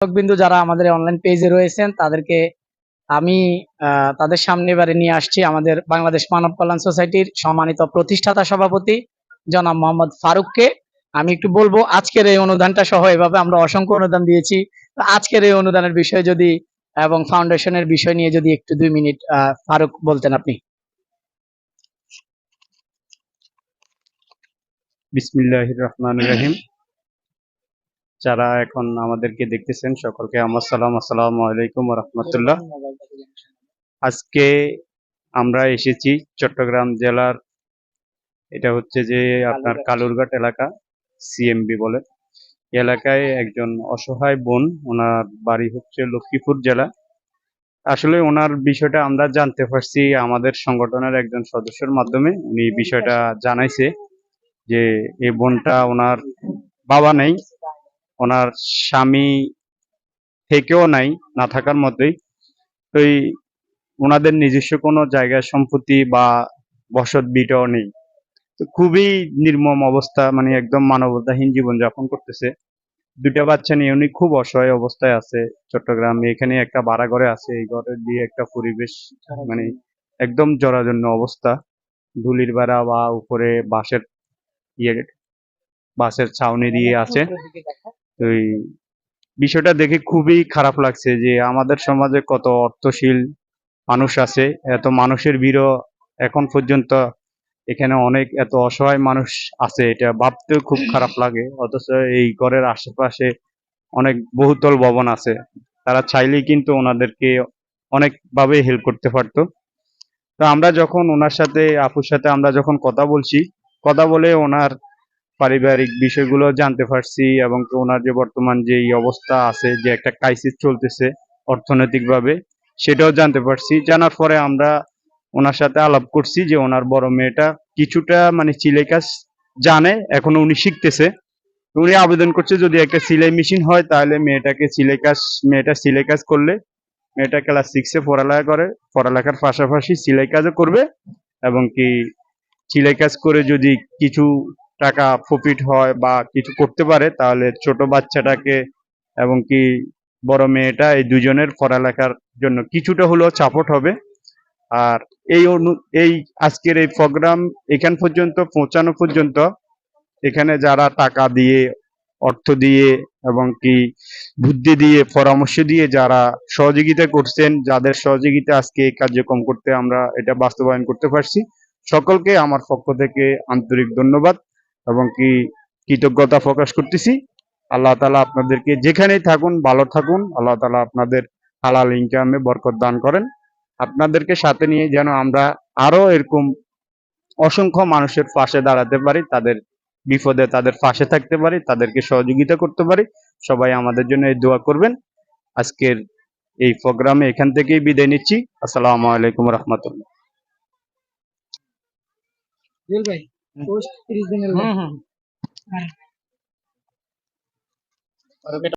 বিন্দু যারা আমাদের অনলাইন পেজে রয়েছেন, তাদেরকে আমি তাদের সামনে এবারে নিয়ে আসছি আমাদের বাংলাদেশ মানব কল্যাণ সোসাইটির সম্মানিত প্রতিষ্ঠাতা সভাপতি জনাব মোহাম্মদ ফারুককে। আমি একটু বলব, আজকের এই অনুদানটা সহ এভাবে আমরা অসংখ্য অনুদান দিয়েছি। আজকের এই অনুদানের বিষয়ে যদি, এবং ফাউন্ডেশনের বিষয় নিয়ে যদি একটু দুই মিনিট ফারুক বলতেন আপনি। বিসমিল্লাহ রহমান রহিম। যারা এখন আমাদেরকে দেখতেছেন সকলকে আমার সালাম আসসালামু আলাইকুম রহমতুল্লাহ। আজকে আমরা এসেছি চট্টগ্রাম জেলার এটা হচ্ছে যে আপনার কালুরঘাট এলাকা সিএমবি বলে। এলাকায় একজন অসহায় বোন ওনার বাড়ি হচ্ছে লক্ষ্মীপুর জেলা। আসলে ওনার বিষয়টা আমরা জানতে পারছি আমাদের সংগঠনের একজন সদস্যের মাধ্যমে। উনি বিষয়টা জানাইছে যে এই বোনটা ওনার বাবা নেই। ওনার স্বামী থেকেও নাই, না থাকার মতোই তো ওনাদের নিজস্ব কোনো জায়গা সম্পত্তি বা বসত বিটাও নেই। তো খুবই নির্মম অবস্থা মানে একদম মানবতাহীন জীবন যাপন করতেছে। দুটা বাচ্চা নিয়ে উনি খুব অসহায় অবস্থায় আছে চট্টগ্রামে। এখানে একটা ভাড়া ঘরে আছে, এই ঘরে দিয়ে একটা পরিবেশ মানে একদম জরাজন্য অবস্থা। ধুলির বেড়া বা উপরে বাঁশের ইয়ে বাঁশের ছাউনি দিয়ে আছে। তো এই বিষয়টা দেখে খুবই খারাপ লাগছে যে আমাদের সমাজে কত অর্থশীল মানুষ আছে, এত মানুষের ভিড় এখন পর্যন্ত এখানে অনেক এত অসহায় মানুষ আছে, এটা ভাবতেও খুব খারাপ লাগে। অথচ এই ঘরের আশেপাশে অনেক বহুতল ভবন আছে, তারা চাইলেই কিন্তু ওনাদেরকে অনেকভাবে হেল্প করতে পারতো। তো আমরা যখন ওনার সাথে, আপুর সাথে আমরা যখন কথা বলছি, কথা বলে ওনার পারিবারিক বিষয়গুলো জানতে পারছি এবং ওনার যে বর্তমান যে অবস্থা আছে, যে একটা ক্রাইসিস চলতেছে অর্থনৈতিকভাবে, সেটাও জানতে পারছি। জানার পরে আমরা ওনার সাথে আলাপ করছি যে ওনার বড় মেয়েটা কিছুটা মানে চিলাই কাজ জানে, এখনও উনি শিখতেছে। উনি আবেদন করছে যদি একটা সিলাই মেশিন হয় তাহলে মেয়েটাকে সেলাই কাজ, মেয়েটা সেলাই কাজ করলে মেয়েটা ক্লাস সিক্সে পড়ালেখা করে, পড়ালেখার পাশাপাশি সিলাই কাজও করবে এবং কি সেলাই কাজ করে যদি কিছু টাকা প্রফিট হয় বা কিছু করতে পারে, তাহলে ছোট বাচ্চাটাকে এবং কি বড় মেয়েটা এই দুজনের পড়ালেখার জন্য কিছুটা হলেও সাপোর্ট হবে। আর এই অনু, এই আজকের এই প্রোগ্রাম এখান পর্যন্ত পৌঁছানো পর্যন্ত এখানে যারা টাকা দিয়ে, অর্থ দিয়ে এবং কি বুদ্ধি দিয়ে, পরামর্শ দিয়ে যারা সহযোগিতা করছেন, যাদের সহযোগিতা আজকে এই কার্যক্রম করতে আমরা এটা বাস্তবায়ন করতে পারছি, সকলকে আমার পক্ষ থেকে আন্তরিক ধন্যবাদ। এবং কি কৃতজ্ঞতা প্রকাশ করতেছি। আল্লাহ তালা আপনাদেরকে যেখানেই থাকুন, ভালো থাকুন। আল্লাহ তালা আপনাদের হালাল ইনকামে বরকত দান করেন। আপনাদেরকে সাথে নিয়ে যেন আমরা আরও এরকম অসংখ্য মানুষের পাশে দাঁড়াতে পারি, তাদের বিপদে তাদের পাশে থাকতে পারি, তাদেরকে সহযোগিতা করতে পারি। সবাই আমাদের জন্য এই দোয়া করবেন। আজকের এই প্রোগ্রামে এখান থেকেই বিদায় নিচ্ছি। আসসালামু আলাইকুম রহমতুল্লাহ। ভাই। पोस्ट क्रिजिनल हम्म हम्म। और बेटा